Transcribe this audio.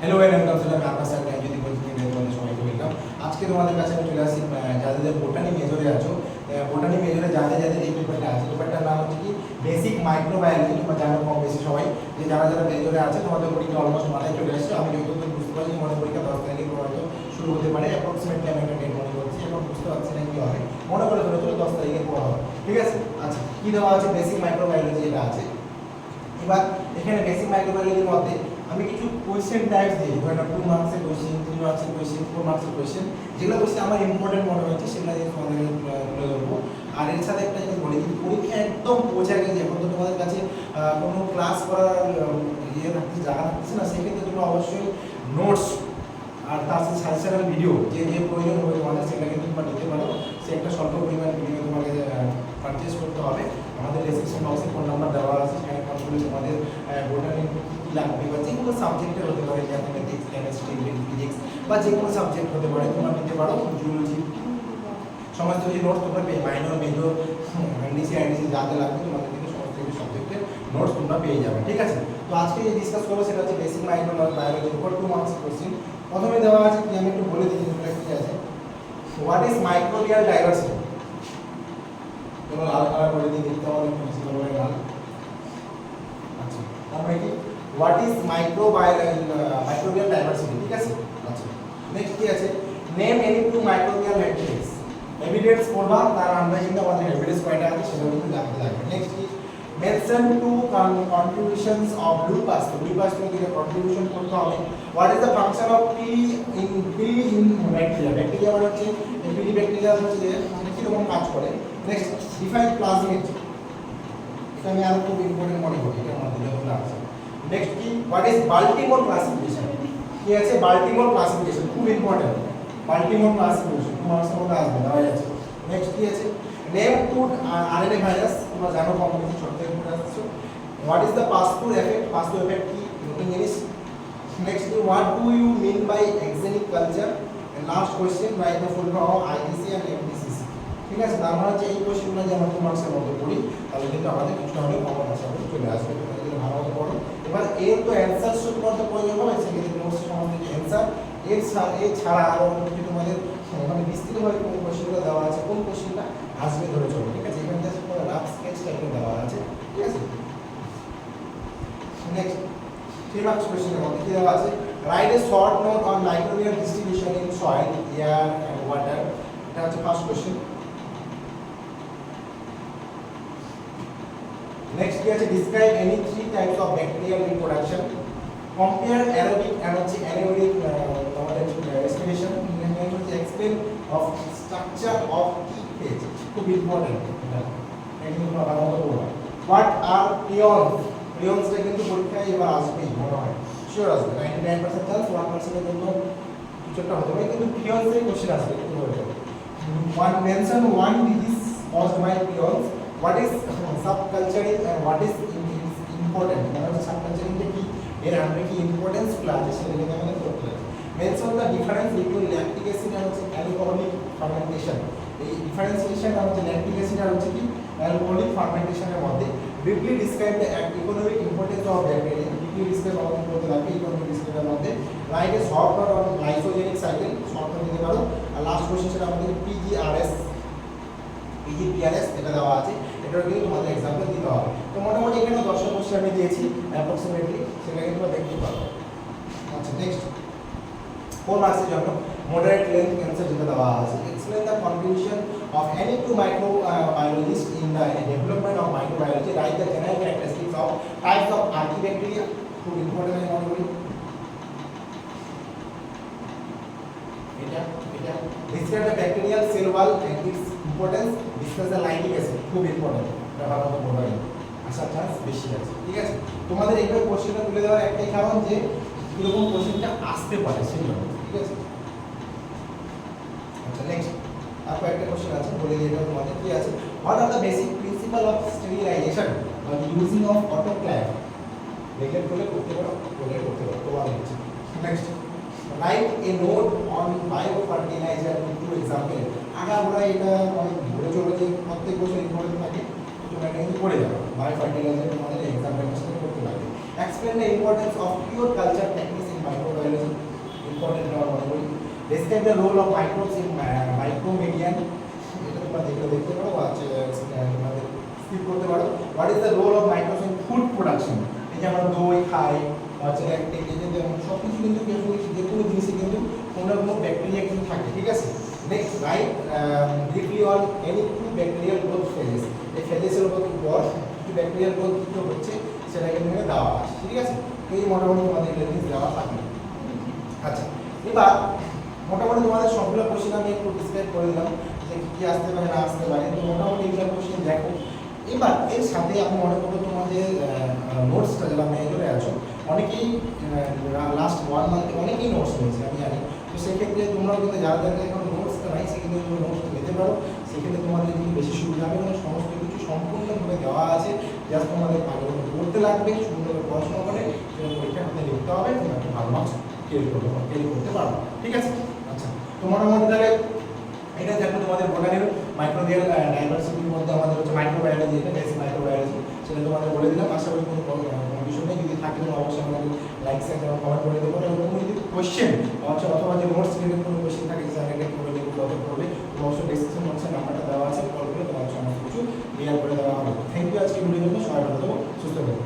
Hello welcome আমি আপনার sir Gyanjyoti বলছি তোমাদের সবাইকে ওয়েলকাম আজকে তোমাদের কাছে আমি চলে আসি আহ, যাদের বোটানি মেজরে আছো। বোটানি মেজরে যাদের যাদের এই পেপারটা আছে পেপারটার নাম হচ্ছে কি বেসিক মাইক্রোবায়োলজি তোমরা জানো কম বেশি সবাই। যে যারা যারা মেজরে আছে তোমাদের পরীক্ষা অলমোস্ট মাথায় চলে আসছে। আমি যতদূর বুঝতে পারছি মনে পরীক্ষা দশ তারিখে হয়তো শুরু হতে পারে। অ্যাপ্রক্সিমেটলি আমি একটা ডেট মনে করছি এখন বুঝতে পারছি না কি হবে মনে করে ধরে চলো দশ তারিখের পর হবে। ঠিক আছে? আচ্ছা কি দেওয়া আছে? বেসিক মাইক্রোবায়োলজি এটা আছে। এবার এখানে বেসিক মাইক্রোবায়োলজির মধ্যে আমি কিছু কোয়েশ্চেন টাইপস দিই। ধরে নাও টু মার্কসের কোয়েশ্চেন থ্রি মার্কসের কোয়েশ্চেন ফোর মার্কসের কোয়েশ্চেন যেগুলো কোয়েশ্চেন আমার ইম্পর্টেন্ট মনে হচ্ছে সেগুলো দিয়ে তোমাদের তুলে ধরবো। আর এর সাথে একটা জিনিস বলি পরীক্ষা একদম পৌঁছে গেছে এখন তো তোমাদের কাছে কোনো ক্লাস করার ইয়ে থাকছে জায়গা থাকছে না, সেক্ষেত্রে তোমরা অবশ্যই নোটস আর তার সাথে সাজেশনাল ভিডিও যে যে প্রয়োজন হবে তোমাদের, সেটা কিন্তু তোমরা নিতে পারো। সে একটা স্বল্প পরিমাণ ভিডিও তোমাকে পারচেস করতে হবে। আমাদের ডেসক্রিপশন বক্সে ফোন নাম্বার দেওয়া আছে, সেখানে ফোন করলে তোমাদের বোটানি কী লাগবে বা যে কোনো সাবজেক্টের হতে পারে ম্যাথমেটিক্স কেমিস্ট্রি ফিজিক্স বা যে কোনো সাবজেক্ট হতে পারে, তোমরা নিতে পারো। জুলজি সমস্ত যে নোটস তোমরা পেয়ে মাইনর মেজর এনডিসি আইডিসি যাতে লাগবে, তোমাদের কিন্তু সমস্ত কিছু সাবজেক্টের নোটস তোমরা পেয়ে যাবে, ঠিক আছে? তো আজকে যে ডিসকাস করব, সেটা হচ্ছে বেসিক মাইক্রো বায়োলজি উপর টু মার্কস কোশ্চেন প্রথমে দেওয়া আছে, কি আমি একটু বলে দিই জিনিসটা কি আছে? হোয়াট ইজ মাইক্রোবিয়াল ডাইভার্সিটি তোমরা লাল কালার করে দিয়ে দেখতে হবে একটু বেশি করে লাল আচ্ছা তারপরে কি what is microbial microbial diversity ঠিক আছে? আচ্ছা। নেক্সট কি আছে? Name any two microbial bacterias evidence পড়বা তার আন্দাজিংটা আমাদের এভিডেন্স কয়টা আছে সেগুলো কিন্তু জানতে লাগবে। নেক্সট কি? মেনশন টু কন্ট্রিবিউশনস অফ লুপাস তো লুপাস থেকে দিকে কন্ট্রিবিউশন করতে হবে what is the function of P in P in bacteria bacteria মানে হচ্ছে পিডি ব্যাকটেরিয়া হচ্ছে মানে কীরকম কাজ করে। নেক্সট ডিফাইন প্লাজমিড এটা আমি আরও খুব ইম্পর্টেন্ট মনে করি, এটা আমার দিলে বলে আছে। নেক্সট কি? হোয়াট ইজ বাল্টিমোর ক্লাসিফিকেশন কি আছে? বাল্টিমোর ক্লাসিফিকেশন খুব ইম্পর্টেন্ট বাল্টিমোর ক্লাসিফিকেশন তোমার মধ্যে আসবে দেওয়া যাচ্ছে নেক্সট কি আছে? নেম টু আরএনএ ভাইরাস তোমরা জানো কম বেশি ছোট থেকে পড়ে আসছো what is the Pasteur effect Pasteur effect কি? নতুন জিনিস next what do you mean by axenic culture last question write the full form IDC and FDCC ঠিক আছে? তার মানে হচ্ছে এই কোয়েশ্চেনগুলো যে আমরা মার্কসের মধ্যে পড়ি, তাহলে কিন্তু আমাদের কিছুটা হলেও কমন আমাদের চলে আসবে। তোমরা ভালো মতো পড়ো এবার এর তো অ্যান্সার শুধুমাত্র প্রয়োজন হবে সেক্ষেত্রে নোটস সম্বন্ধে যে অ্যান্সার এর এর ছাড়া আরও যদি তোমাদের মানে বিস্তৃতভাবে কোন কোশ্চেনগুলো দেওয়া আছে, কোন কোশ্চেনটা আসবে ধরে চলো, ঠিক আছে? এখানে জাস্ট কোনো রাফ স্কেচ টাইপের দেওয়া আছে, ঠিক আছে? নেক্সট থ্রি মার্কস কোশ্চেনের মধ্যে দেওয়া আছে? Write a short note on microbial distribution in soil air and water এটা হচ্ছে ফার্স্ট কোশ্চেন নেক্সট কি আছে describe any three types of bacterial reproduction compare aerobic and হচ্ছে অ্যানারোবিক আমাদের রেসপিরেশন হচ্ছে এক্সপ্লেন অফ স্ট্রাকচার অফ কি phage খুব important what are prions পিয়ন্সটা কিন্তু পরীক্ষায় এবার আসবেই, মনে হয়। শিওর আসবে ninety nine percent chance one পার্সেন্টের জন্য কিছু একটা হতে পারে, কিন্তু পিয়ন্সের কোশ্চেন আসবে কিন্তু হয়ে যাবে one disease caused by prions. Is what is in- is important মানে হচ্ছে subculturing টা কি এর আন্ডারে কি ইম্পর্টেন্সগুলো আছে সেটা কিন্তু আমাদের করতে হবে mention the difference between lactic acid R alcoholic fermentation এই ডিফারেন্সিয়েশন আর হচ্ছে ল্যাকটিক অ্যাসিড আর হচ্ছে কি অ্যালকোহলিক ফার্মেন্টেশনের মধ্যে briefly describe the economic importance of bacteria briefly describe আমাদের করতে লাগবে ইকোনমিক ডিসক্রাইবের মধ্যে write a short note on lysogenic cycle short দিতে পারো আর লাস্ট কোশ্চেন সেটা আমাদের পিজিআরএস পিজিপিআরএস এটা দেওয়া আছে এটার কিন্তু তোমাদের এক্সাম্পল দিতে হবে। তো মোটামুটি এখানে দশটা কোশ্চেন আমি দিয়েছি অ্যাপ্রক্সিমেটলি সেটা কিন্তু দেখতে পারো আচ্ছা নেক্সট ফোর মার্কসের জন্য মডারেট লেন্থ ক্যান্সার যেটা দেওয়া আছে। Explain the contribution of any two microbiologists in the development of microbiology write the general characteristics of types of archaebacteria খুব ইম্পর্টেন্ট আমি মনে করি। এটা এটা। Describe the bacterial cell wall and its importance the lignic acid খুব important ভালো মতো পড়া আসার চান্স বেশি আছে, ঠিক আছে? তোমাদের এইভাবে কোশ্চেনটা তুলে দেওয়ার একটাই কারণ যে, কীরকম কোশ্চেনটা আসতে পারে সেই জন্য ঠিক আছে? আচ্ছা নেক্সট আর কয়েকটা কোশ্চেন আছে, বলে দিয়ে এটা তোমাদের কি আছে? What are the basic principle of sterilisation using of autoclave regulate করলে করতে পারো করলে করতে পারো, তোমার হচ্ছে next write a note on biofertiliser two example আগাগোড়া এটা অনেক ঘুরে চলে যে প্রত্যেক বছর ইম্পর্টেন্ট থাকে তোমরা এটা কিন্তু পড়ে যাবে বায়ো ফার্টিলাইজার তোমাদের এক্সাম্পল সাথে করতে পারবে। Explain the importance of pure culture techniques in microbiology describe the role of microbes in মাইক্রোমিডিয়ান এটা তোমরা দেখলে দেখতে পারো আচ্ছা তোমাদের স্কিপ করতে পারো। What is the role of microbes in food production এই যে আমরা দই খাই হচ্ছে ল্যাকটিক এই যে সব কিছু কিন্তু যে কোনো জিনিসে কিন্তু কোনো না কোনো ব্যাকটেরিয়া কিন্তু থাকে ঠিক আছে next write briefly on any two bacterial growth phases এই ফেজেসের উপর পর কি ব্যাকটেরিয়াল গ্রোথ কি হচ্ছে সেটা এখানে দেওয়া আছে ঠিক আছে? এই মোটামুটি তোমাদের এটা দেওয়া থাকবে। আচ্ছা এবার মোটামুটি তোমাদের সবগুলো কোশ্চেন আমি একটু ডিসক্রাইব করে দিলাম, যে কি কি আসতে পারে, না আসতে পারে। তো মোটামুটি এগুলো কোশ্চেন দেখো। এবার এর সাথে আমি মনে করব তোমাদের নোটসটা যারা মেজরে আছো, অনেকেই লাস্ট ওয়ান মান্থে অনেকেই নোটস নিয়েছে, আমি জানি। তো সেক্ষেত্রে তোমরাও কিন্তু যারা যাদের এখন নাই সেক্ষেত্রে তুমি নোটসটা নিতে পারো। সেক্ষেত্রে তোমাদের কিন্তু বেশি সুবিধা হবে এবং সমস্ত কিছু সম্পূর্ণভাবে দেওয়া আছে যা তোমাদের ভালো করতে লাগবে, সুন্দরভাবে পড়াশোনা করে সেটা পরীক্ষা হাতে লিখতে হবে, তুমি একটা ভালো মার্কস ক্লিয়ার করতে পারো ক্লিয়ার করতে পারো, ঠিক আছে? আচ্ছা তোমার মোটামুটি তাহলে, এটা দেখো তোমাদের বোটানির মাইক্রোবিয়াল ডাইভার্সিটির মধ্যে আমাদের হচ্ছে মাইক্রোবায়োলজি এটা বেসিক মাইক্রোবায়োলজি সেটা তোমাদের বলে দিলাম, আশা করি কোনো কন্ডিশন নেই, যদি থাকে অবশ্যই আমাদের লাইক শেয়ার এবং কমেন্ট করে দেবো কোয়েশ্চেন অথবা যে নোটস রিলেটেড কোনো কোশ্চেন থাকে, যে স্যার এটা করবে কত করবে অবশ্যই ডেসক্রিপশন বক্সে নাম্বারটা দেওয়া আছে কল করে তোমার সমস্ত কিছু ক্লিয়ার করে দেওয়া হবে। থ্যাংক ইউ আজকে ভিডিওর জন্য, সবাই ভালো সুস্থ থাকবে